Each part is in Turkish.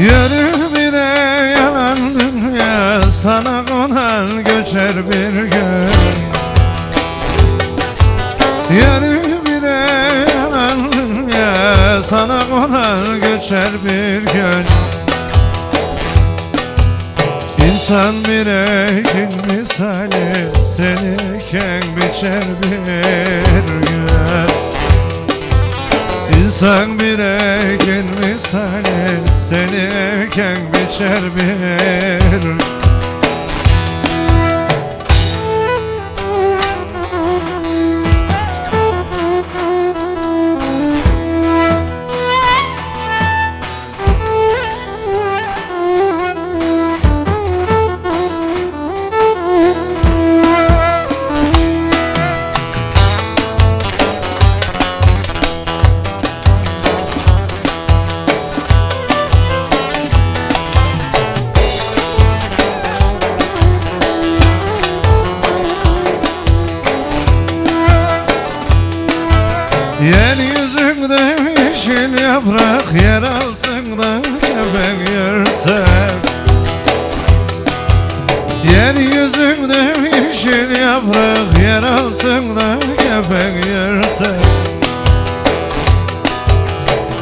Yürü bir de yalan dünya Sana konar göçer bir gün. Yürü bir de yalan dünya Sana konar göçer bir gün. İnsan bir ekin misali Seni eken biçer bir gün. İnsan bir ekin misali Seni eken biçer bir Yeryüzünde yeşil yaprak Yer altında kefen yırtar Yeryüzünde yeşil yaprak Yer altında kefen yırtar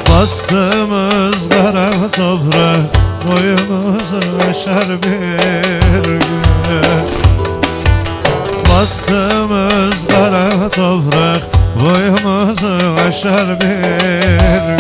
Bastığımız kara toprak Boyumuzu aşar bir gün. Bastığımız kara toprak Boyumuzu aşar bir.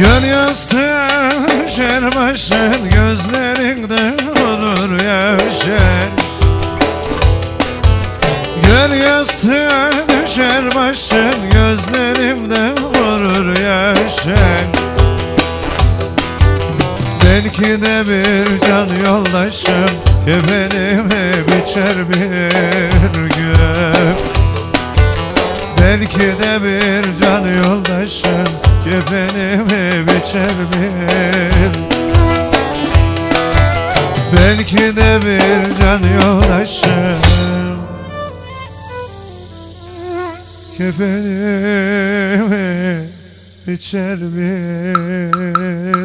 Gör yastığa düşer başın Gözlerinde Gör yastığa düşer başın Gözlerimde vurur yaşın. Belki de bir can yoldaşım Kefenimi biçer bir gün Belki de bir can yoldaşım Kefenimi biçer bir. Belki de bir can yoldaşım Kefenimi biçer bir